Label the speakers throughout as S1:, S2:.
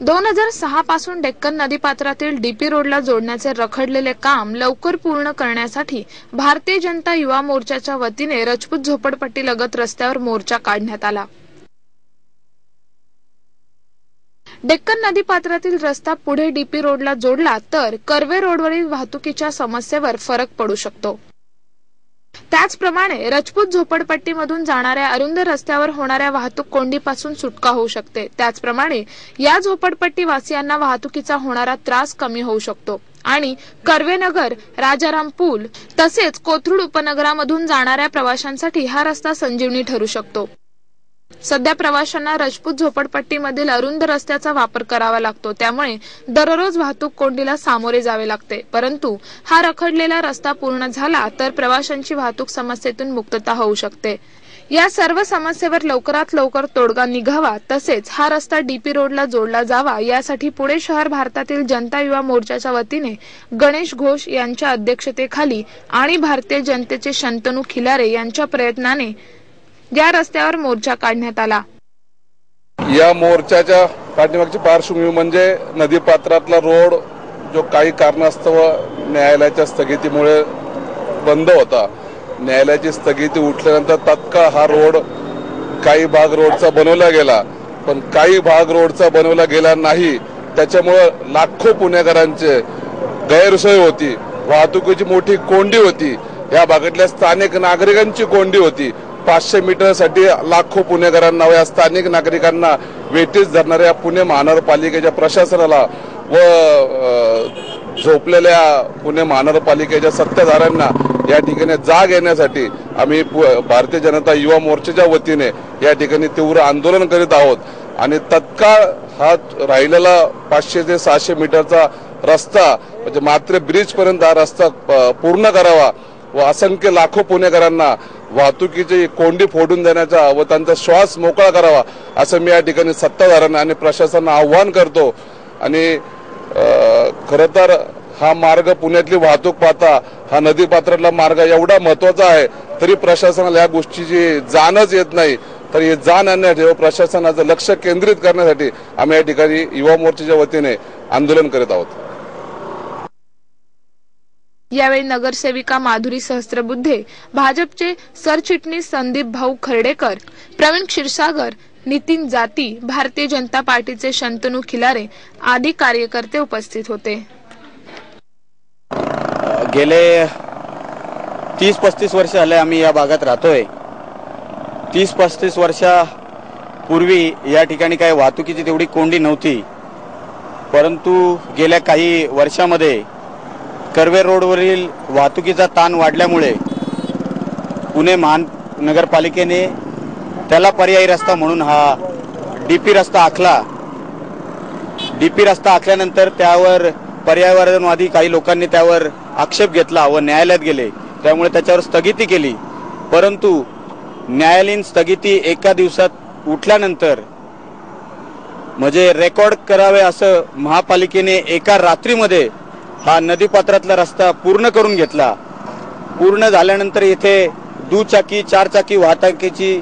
S1: दोन हजार सहा पासून डेक्कन नदीपात्रातील डीपी रोडला जोडण्याचे रखडलेले काम लवकर पूर्ण करण्यासाठी भारतीय जनता युवा मोर्चाच्या वतीने रजपूत झोपडपट्टी लगत रस्त्यावर मोर्चा काढण्यात आला. डेक्कन नदीपात्रातील रस्ता पुढे डीपी रोडला जोडला तर कर्वे रोडवरील वाहतुकीच्या समस्येवर फरक पडू शकतो. त्याचप्रमाणे रजपूत झोपडपट्टीमधून जाणाऱ्या अरुंद रस्त्यावर होणाऱ्या वाहतूक कोंडीपासून सुटका होऊ शकते. त्याचप्रमाणे या झोपडपट्टी वासियांना वाहतुकीचा होणारा त्रास कमी होऊ शकतो. आणि कर्वेनगर राजाराम पूल तसेच कोथरूड उपनगरामधून जाणाऱ्या प्रवाशांसाठी हा रस्ता संजीवनी ठरू शकतो. सध्या प्रवाशांना राजपूत झोपडपट्टीमधील अरुंद रस्त्याचा वापर करावा लागतो. त्यामुळे दररोज वाहतूक कोंडीला सामोरे जावे लागते. परंतु हा रखडलेला रस्ता पूर्ण झाला तर प्रवाशांची वाहतूक समस्येतून मुक्तता होऊ शकते. या सर्व समस्येवर लवकरात लवकर तोडगा निघावा तसेच हा रस्ता डीपी रोडला जोडला जावा यासाठी पुणे शहर भारतातील जनता युवा मोर्चाच्या वतीने गणेश घोष यांच्या अध्यक्षतेखाली आणि भारतीय जनतेचे शंतनू खिलारे यांच्या प्रयत्नाने या रस्त्यावर मोर्चा काढण्यात आला.
S2: या मोर्चाच्या पाठीमागची पार्श्वभूमी म्हणजे नदीपात्रातला रोड जो काही कारणास्तव न्यायालयाच्या स्थगितीमुळे बंद होता. न्यायालयाची स्थगिती उठल्यानंतर तत्काळ हा रोड काही भाग रोडचा बनवला गेला. पण काही भाग रोडचा बनवला गेला नाही. त्याच्यामुळं लाखो पुणेकरांचे गैरसोय होती. वाहतुकीची मोठी कोंडी होती. या भागातल्या स्थानिक नागरिकांची कोंडी होती. पाचशे मीटरसाठी लाखो पुणेकरांना व या स्थानिक नागरिकांना वेटीस धरणाऱ्या पुणे महानगरपालिकेच्या प्रशासनाला व झोपलेल्या पुणे महानगरपालिकेच्या सत्ताधाऱ्यांना या ठिकाणी जाग येण्यासाठी आम्ही भारतीय जनता युवा मोर्चाच्या वतीने या ठिकाणी तीव्र आंदोलन करीत आहोत. आणि तत्काळ हा राहिलेला पाचशे ते सहाशे मीटरचा रस्ता म्हणजे मात्र ब्रिजपर्यंत हा रस्ता पूर्ण करावा व असंख्य लाखो पुणेकरांना वाहतुकीची कोंडी फोडून देण्याचा व त्यांचा श्वास मोकळा करावा असं मी या ठिकाणी सत्ताधाऱ्यांना आणि प्रशासनाला आव्हान करतो. आणि खरं तर हा मार्ग पुण्यातली वाहतूक पाहता हा नदी पात्रातला मार्ग एवढा महत्त्वाचा आहे तरी प्रशासनाला या गोष्टीची जाणच येत नाही. तर हे जाण आणण्यासाठी व प्रशासनाचं लक्ष केंद्रित करण्यासाठी आम्ही या ठिकाणी युवा मोर्चाच्या वतीने आंदोलन करीत आहोत.
S1: यावेळी नगरसेविका माधुरी सहस्त्रबुद्धे भाजपचे सरचिटणीस संदीप भाऊ खर्डेकर प्रवीण क्षीरसागर नितीन जाती भारतीय जनता पार्टीचे शंतनू खिलारे आदी कार्यकर्ते उपस्थित होते.
S3: गेले तीस पस्तीस वर्ष झाले आम्ही या भागात राहतोय. तीस पस्तीस वर्षापूर्वी या ठिकाणी काही वाहतुकीची तेवढी कोंडी नव्हती. परंतु गेल्या काही वर्षामध्ये कर्वे रोडवरील वाहतुकीचा ताण वाढल्यामुळे पुणे महानगरपालिकेने त्याला पर्यायी रस्ता म्हणून हा डीपी रस्ता आखला. डीपी रस्ता आखल्यानंतर त्यावर पर्यावरणवादी काही लोकांनी त्यावर आक्षेप घेतला व न्यायालयात गेले. त्यामुळे त्याच्यावर स्थगिती केली. परंतु न्यायालयीन स्थगिती एका दिवसात उठल्यानंतर म्हणजे रेकॉर्ड करावे असं महापालिकेने एका रात्रीमध्ये हा नदीपात्रातला रस्ता पूर्ण करून घेतला. पूर्ण झाल्यानंतर येथे दुचाकी चारचाकी वाहतुकीची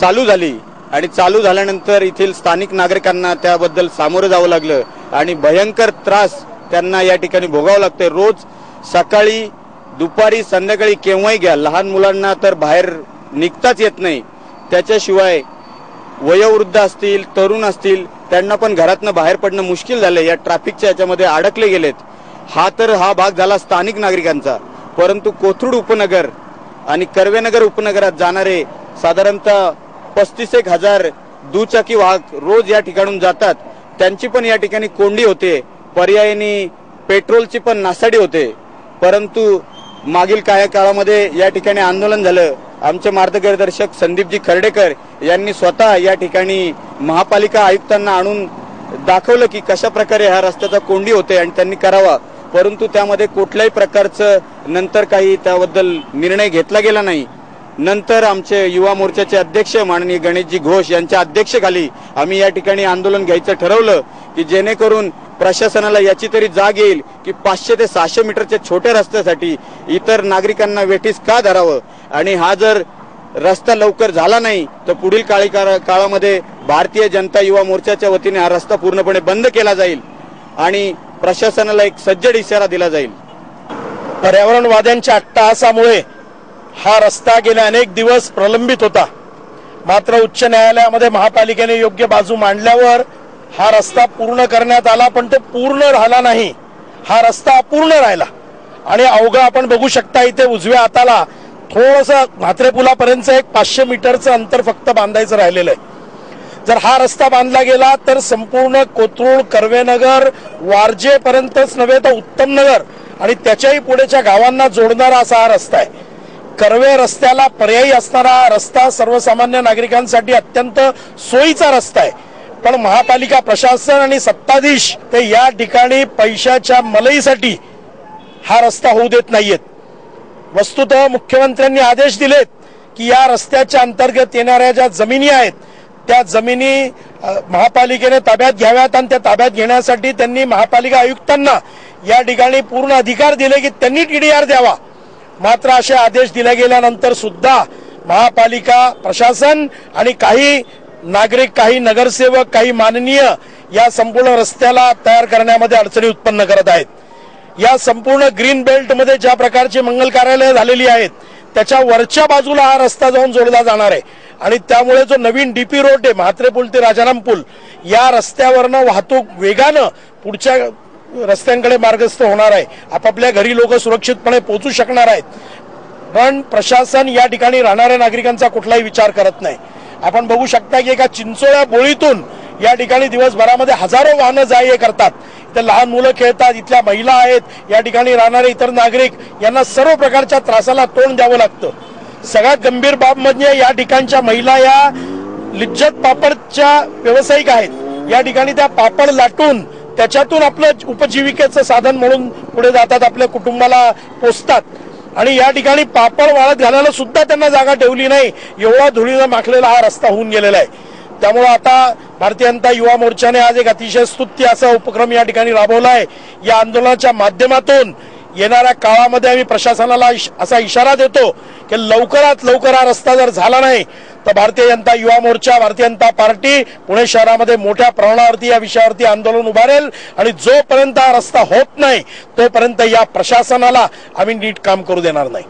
S3: चालू झाली. आणि चालू झाल्यानंतर येथील स्थानिक नागरिकांना त्याबद्दल सामोरं जावं लागलं. आणि भयंकर त्रास त्यांना या ठिकाणी भोगावं लागतंय. रोज सकाळी दुपारी संध्याकाळी केव्हाही घ्या. लहान मुलांना तर बाहेर निघताच येत नाही. त्याच्याशिवाय वयोवृद्ध असतील तरुण असतील त्यांना पण घरातनं बाहेर पडणं मुश्किल झालंय. या ट्रॅफिकच्या याच्यामध्ये अडकले गेलेत. हा तर हा भाग झाला स्थानिक नागरिकांचा. परंतु कोथरूड उपनगर आणि कर्वेनगर उपनगरात जाणारे साधारणतः पस्तीस एक हजार दुचाकी वाहक रोज या ठिकाणून जातात. त्यांची पण या ठिकाणी कोंडी होते. पर्यायाने पेट्रोलची पण नासाडी होते. परंतु मागील काही काळामध्ये या ठिकाणी आंदोलन झालं. आमचे मार्गदर्शक संदीपजी खर्डेकर यांनी स्वतः या ठिकाणी महापालिका आयुक्तांना आणून दाखवलं की कशा प्रकारे ह्या रस्त्याचा कोंडी होते आणि त्यांनी करावा. परंतु त्यामध्ये कुठल्याही प्रकारचं नंतर काही त्याबद्दल निर्णय घेतला गेला नाही. नंतर आमचे युवा मोर्चाचे अध्यक्ष माननीय गणेशजी घोष यांच्या अध्यक्षखाली आम्ही या ठिकाणी आंदोलन घ्यायचं ठरवलं की जेणेकरून प्रशासनाला याची तरी जाग येईल की पाचशे ते सहाशे मीटरच्या छोट्या रस्त्यासाठी इतर नागरिकांना वेठीस का धरावं? आणि हा जर रस्ता लवकर झाला नाही तर पुढील काळी काळामध्ये भारतीय जनता युवा मोर्चाच्या वतीने हा रस्ता पूर्णपणे बंद केला जाईल आणि प्रशासनाला एक सज्जड इशारा दिला जाईल.
S4: पर्यावरणवाद्यांच्या अट्टहासामुळे हा रस्ता गेले अनेक दिवस प्रलंबित होता. मात्र उच्च न्यायालयामध्ये महापालिकेने योग्य बाजू मांडल्यावर हा रस्ता पूर्ण करण्यात आला पण तो पूर्ण राहिला नाही. हा रस्ता अपूर्ण राहिला. आणि अवघा आपण बघू शकता इथे उजव्या हाताला थोडस म्हात्रेपुलापर्यंत एक पाचशे मीटरचं अंतर फक्त बांधायचं राहिलेलं आहे. जर हा रस्ता बांधला गेला तर संपूर्ण कोथरूड कर्वेनगर वारजेपर्यंतच नव्हे तर उत्तम नगर आणि त्याच्याही पुढेच्या गावांना जोडणारा असा हा रस्ता आहे. कर्वे रस्त्याला पर्यायी असणारा रस्ता सर्वसामान्य नागरिकांसाठी अत्यंत सोयीचा रस्ता आहे. पण महापालिका प्रशासन आणि सत्ताधीश ते या ठिकाणी पैशाच्या मलईसाठी हा रस्ता होऊ देत नाहीयेत. वस्तुतः मुख्यमंत्र्यांनी आदेश दिलेत की या रस्त्याच्या अंतर्गत येणाऱ्या ज्या जमिनी आहेत त्या जमिनी महापालिकेने ताब्यात घ्याव्यात आणि त्या ताब्यात घेण्यासाठी त्यांनी महापालिका आयुक्तांना या ठिकाणी पूर्ण अधिकार दिले की त्यांनी टीडीआर द्यावा. मात्र असे आदेश दिले गेल्यानंतर सुद्धा महापालिका प्रशासन आणि काही नागरिक काही नगरसेवक काही माननीय या संपूर्ण रस्त्याला तयार करण्यामध्ये अडचणी उत्पन्न करत आहेत. या संपूर्ण ग्रीन बेल्टमध्ये ज्या प्रकारची मंगल कार्यालय झालेली आहेत त्याच्या वरच्या बाजूला हा रस्ता जाऊन जोडला जाणार आहे. आणि त्यामुळे जो नवीन डीपी रोड आहे म्हात्रे पूल ते राजाराम पूल या रस्त्यावरनं वाहतूक वेगानं पुढच्या रस्त्यांकडे मार्गस्थ होणार आहे. आपापल्या घरी लोक सुरक्षितपणे पोहोचू शकणार आहेत. पण प्रशासन या ठिकाणी राहणाऱ्या नागरिकांचा कुठलाही विचार करत नाही. आपण बघू शकता की एका चिंचोळ्या बोळीतून या ठिकाणी दिवसभरामध्ये हजारो वाहनं जा ये करतात. इथं लहान मुलं खेळतात इथल्या महिला आहेत या ठिकाणी राहणारे इतर नागरिक यांना सर्व प्रकारच्या त्रासाला तोंड द्यावं लागतं. सगळ्यात गंभीर बाब म्हणजे या ठिकाणच्या महिला या लिज्जत पापडच्या व्यावसायिक आहेत. या ठिकाणी त्या पापड लाटून त्याच्यातून आपलं उपजीविकेचं साधन म्हणून पुढे जातात आपल्या कुटुंबाला पोचतात आणि या ठिकाणी पापड वाळत घालायला सुद्धा त्यांना जागा ठेवली नाही. एवढा धुळीनं माखलेला हा रस्ता होऊन गेलेला आहे. त्यामुळे आता भारतीय जनता युवा मोर्चाने आज एक अतिशय स्तुत्य असा उपक्रम या ठिकाणी राबवला आहे. या आंदोलनाच्या माध्यमातून येणाऱ्या काळामध्ये आम्ही प्रशासनाला इश- असा इशारा देतो की लवकरात लवकर हा रस्ता जर झाला नाही तर भारतीय जनता युवा मोर्चा भारतीय जनता पार्टी पुणे शहरामध्ये मोठ्या प्रमाणावरती या विषयावरती आंदोलन उभारेल आणि जोपर्यंत हा रस्ता होत नाही तोपर्यंत या प्रशासनाला आम्ही नीट काम करू देणार नाही.